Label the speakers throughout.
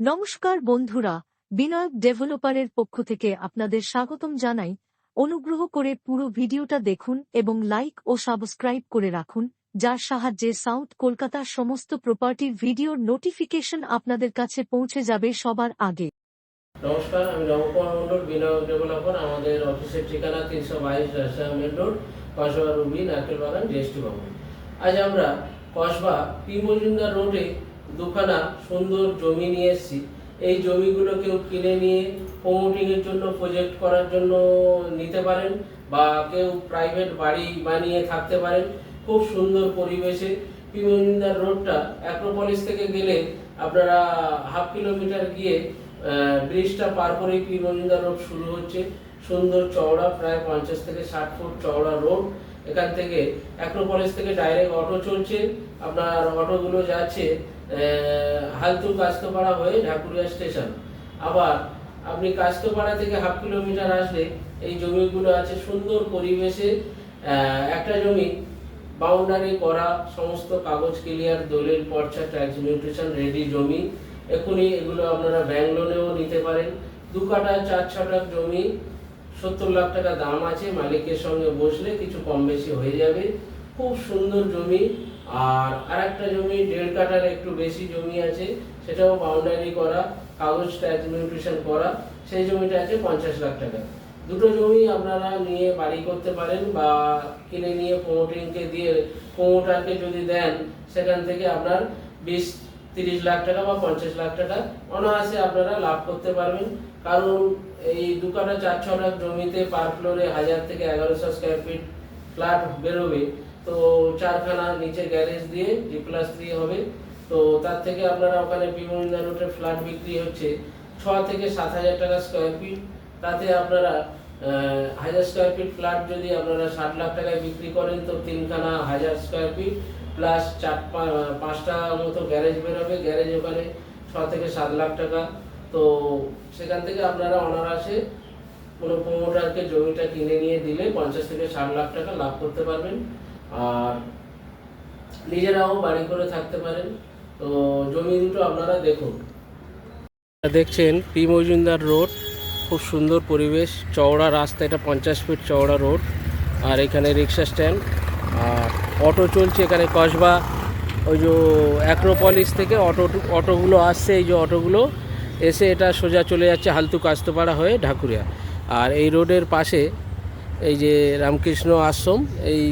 Speaker 1: নমস্কার বন্ধুরা, বিনয়ক ডেভেলপারের পক্ষ থেকে আপনাদের স্বাগতম জানাই। অনুগ্রহ করে পুরো ভিডিওটা দেখুন এবং লাইক ও সাবস্ক্রাইব করে রাখুন, যার সাহায্যে সাউথ কলকাতার সমস্ত প্রপার্টির ভিডিওর নোটিফিকেশন আপনাদের কাছে পৌঁছে যাবে সবার আগে।
Speaker 2: নমস্কার, আমি নবকুমার মন্ডল বিনয় ডেভেলপার। আমাদের অফিসের ঠিকানা তিনশো বাইশ মেন রোড, কসবা রুবি নারকেল বাগান জিএসটি আজ আমরা কসবা পি মজুমদার রোডে দুখানা সুন্দর জমি নিয়ে এসেছি। এই জমিগুলো কেউ কিনে নিয়ে প্রমোটিংয়ের জন্য প্রজেক্ট করার জন্য নিতে পারেন বা কেউ প্রাইভেট বাড়ি বানিয়ে থাকতে পারেন। খুব সুন্দর পরিবেশে। পি মজুমদার রোডটা অ্যাক্রোপলিস থেকে গেলে আপনারা হাফ কিলোমিটার গিয়ে ব্রিজটা পার করেই পি মজুমদার রোড শুরু হচ্ছে। সুন্দর চওড়া, প্রায় পঞ্চাশ থেকে ষাট ফুট চওড়া রোড। এখান থেকে অ্যাক্রোপলিস থেকে ডাইরেক্ট অটো চলছে। আপনার অটোগুলো যাচ্ছে হালতু কাস্তপাড়া হয়ে ঢাকুরিয়া স্টেশন। আবার আপনি কাস্তপাড়া থেকে হাফ কিলোমিটার আসলে এই জমিগুলো আছে সুন্দর পরিবেশে একটা জমি বাউন্ডারি করা, সমস্ত কাগজ ক্লিয়ার দলিল পর্চা ট্যাক্স মিউটেশন রেডি জমি। এখনই এগুলো আপনারা ব্যাংক লোনেও নিতে পারেন। দু কাটা, চার ছটা জমি সত্তর লাখ টাকা দাম আছে, মালিকের সঙ্গে বসলে কিছু কম বেশি হয়ে যাবে। খুব সুন্দর জমি। আর আরেকটা জমি, দেড় কাটার একটু বেশি জমি আছে, সেটাও বাউন্ডারি করা, কাগজ ট্যাক্স মিউটেশন করা। সেই জমিটা আছে পঞ্চাশ লাখ টাকা। দুটো জমি আপনারা নিয়ে বাড়ি করতে পারেন বা কিনে নিয়ে প্রমোটিংকে দিয়ে প্রমোটারকে যদি দেন, সেখান থেকে আপনার বিশ, তিরিশ লাখ টাকা বা পঞ্চাশ লাখ টাকা অনায়াসে আপনারা লাভ করতে পারবেন। কারণ এই দু কাটা চার ছ লাখ জমিতে পার ফ্লোরে হাজার থেকে এগারোশো স্কোয়ার ফিট ফ্ল্যাট বেরোবে, তো চারখানা নিচে গ্যারেজ দিয়ে জি প্লাস থ্রি হবে। তো তার থেকে আপনারা ওখানে বিভিন্ন রোডের ফ্ল্যাট বিক্রি হচ্ছে। ছ থেকে সাত হাজার টাকা স্কোয়ার ফিট তাতে আপনারা হাজার স্কোয়ার ফিট ফ্ল্যাট যদি আপনারা ষাট লাখ টাকায় বিক্রি করেন, তো তিনখানা হাজার স্কোয়ার ফিট প্লাস চার পাঁচটা মতো গ্যারেজ বেরোবে। গ্যারেজ ওখানে ছ থেকে সাত লাখ টাকা। তো সেখান থেকে আপনারা অনারাসে কোনো প্রমোটারকে জমিটা কিনে নিয়ে দিলে পঞ্চাশ থেকে ষাট লাখ টাকা লাভ করতে পারবেন। আর নিজেরাও বাড়ি করে থাকতে পারেন। তো জমি দুটো আপনারা দেখুন। দেখছেন পি মজুমদার রোড, খুব সুন্দর পরিবেশ, চওড়া রাস্তা, এটা পঞ্চাশ ফিট চওড়া রোড, আর এখানে রিক্সা স্ট্যান্ড, আর অটো চলছে এখানে কসবা, ওই যে অ্যাক্রোপলিস থেকে অটো, অটোগুলো আসছে, এই যে অটোগুলো। এসে এটা সোজা চলে যাচ্ছে হালতু কাস্তপাড়া হয়ে ঢাকুরিয়া। আর এই রোডের পাশে এই যে রামকৃষ্ণ আশ্রম, এই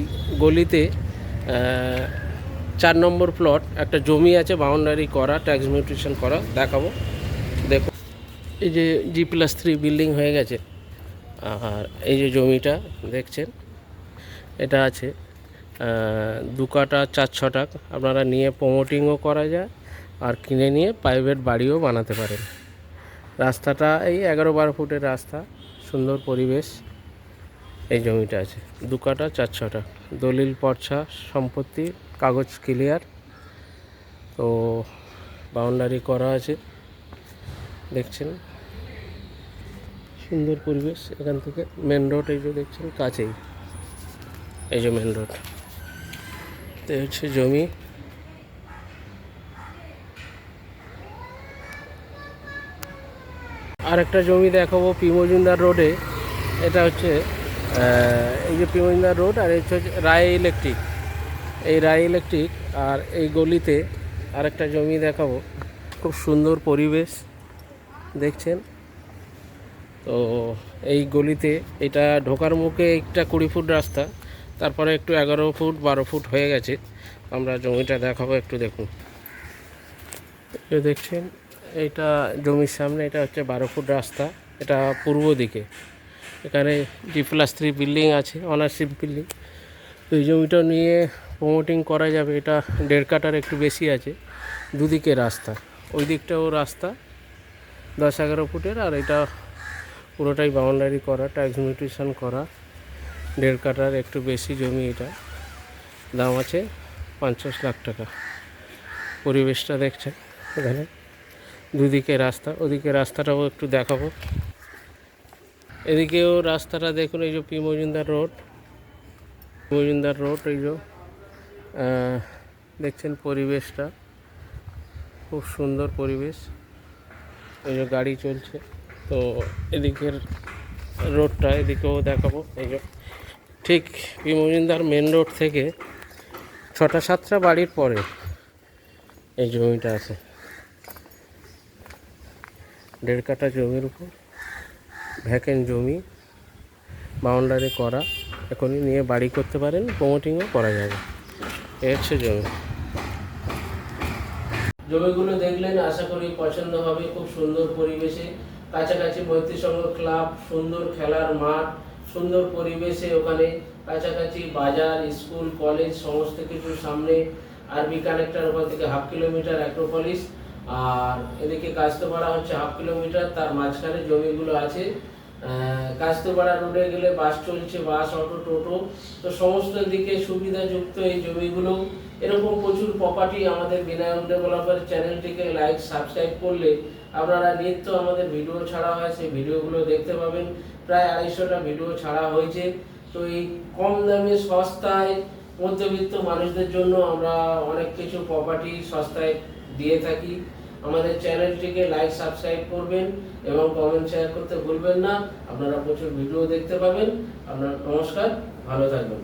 Speaker 2: গলিতে চার নম্বর প্লট, একটা জমি আছে, বাউন্ডারি করা, ট্যাক্স মিউটেশন করা, দেখাবো। দেখো, এই যে জি প্লাস থ্রি বিল্ডিং হয়ে গেছে। আর এই যে জমিটা, দেখছেন? এটা আছে দু কাটা চার ছটাক। আপনারা নিয়ে প্রমোটিংও করা যায়। আর কিনে নিয়ে প্রাইভেট বাড়িও বানাতে পারেন। রাস্তাটা এই এগারো বারো ফুটের রাস্তা, সুন্দর পরিবেশ। এই জমিটা আছে, দু কাটা চার ছটা। দলিল, পর্চা, সম্পত্তি, কাগজ ক্লিয়ার তো বাউন্ডারি করা আছে, দেখছেন? সুন্দর পরিবেশ এখান থেকে। মেন রোড এই যে দেখছেন, কাছেই। এই যে মেন রোড তো হচ্ছে জমি। আর একটা জমি দেখাবো পি মজুমদার রোডে। এটা হচ্ছে এই যে পি মজুমদার রোড আর হচ্ছে রায় ইলেকট্রিক। এই রায় ইলেকট্রিক আর এই গলিতে আরেকটা জমি দেখাবো। খুব সুন্দর পরিবেশ, দেখছেন? তো এই গলিতে এটা ঢোকার মুখে একটা কুড়ি ফুট রাস্তা, তারপরে একটু এগারো ফুট, বারো ফুট হয়ে গেছে। আমরা জমিটা দেখাবো, একটু দেখুন। দেখছেন? এইটা জমির সামনে, এটা হচ্ছে বারো ফুট রাস্তা, এটা পূর্ব দিকে। এখানে জি প্লাস থ্রি বিল্ডিং আছে অনারশিপ বিল্ডিং এই জমিটা নিয়ে প্রমোটিং করা যাবে, এটা দেড় কাটার একটু বেশি আছে, দুদিকে রাস্তা। ওই দিকটাও রাস্তা, দশ এগারো ফুটের, আর এটা পুরোটাই বাউন্ডারি করা মিউটেশন করা। দেড় কাটার একটু বেশি জমি এটা। দাম আছে পঞ্চাশ লাখ টাকা। পরিবেশটা দেখছেন এখানে। দুদিকে রাস্তা, ওদিকে রাস্তাটাও একটু দেখাবো। এদিকেও রাস্তাটা দেখুন, এই যে P Majumdar road. Majumdar road, এই যে দেখছেন পরিবেশটা? খুব সুন্দর পরিবেশ। এই যে গাড়ি চলছে, তো এদিকের রোডটা এদিকেও দেখাবো। এই যে, ঠিক পি মজুমদার মেন রোড থেকে ছটা সাতটা বাড়ির পরে এই জমিটা আছে। দেড় কাঠা জমির উপর, ভ্যাকেন্ট জমি, বাউন্ডারি করা, এখনই নিয়ে বাড়ি করতে পারেন প্রমোটিংও করা যাবে। এই হচ্ছে জমি। জমিগুলো দেখলেন, আশা করি পছন্দ হবে, খুব সুন্দর পরিবেশে। কাছাকাছি মৈত্রী সংঘ ক্লাব, সুন্দর খেলার মাঠ, সুন্দর পরিবেশে ওখানে। কাছাকাছি বাজার, স্কুল, কলেজ, সমস্ত কিছু সামনে। আরবি কানেক্টর ওখান থেকে হাফ কিলোমিটার অ্যাক্রোপলিস আর এদিকে কাস্তপাড়া হচ্ছে হাফ কিলোমিটার, তার মাঝখানে জমিগুলো আছে। কাস্তপাড়া রোডে গেলে বাস চলছে বাস অটো টোটো তো সমস্ত দিকে সুবিধাযুক্ত এই জমিগুলো। এরকম প্রচুর প্রপার্টি আমাদের বিনায়ক ডেভেলপার চ্যানেলটিকে লাইক সাবস্ক্রাইব করলে আপনারা নিত্য আমাদের ভিডিও ছাড়া হয়, সেই ভিডিওগুলো দেখতে পাবেন। প্রায় আড়াইশোটা ভিডিও ছাড়া হয়েছে। তো এই কম দামে সস্তায় মধ্যবিত্ত মানুষদের জন্য আমরা অনেক কিছু প্রপার্টি সস্তায় দিয়ে থাকি। আমাদের চ্যানেলটিকে লাইক সাবস্ক্রাইব করবেন এবং কমেন্ট শেয়ার করতে ভুলবেন না। আপনারা প্রচুর ভিডিও দেখতে পাবেন। আপনার নমস্কার, ভালো থাকবেন।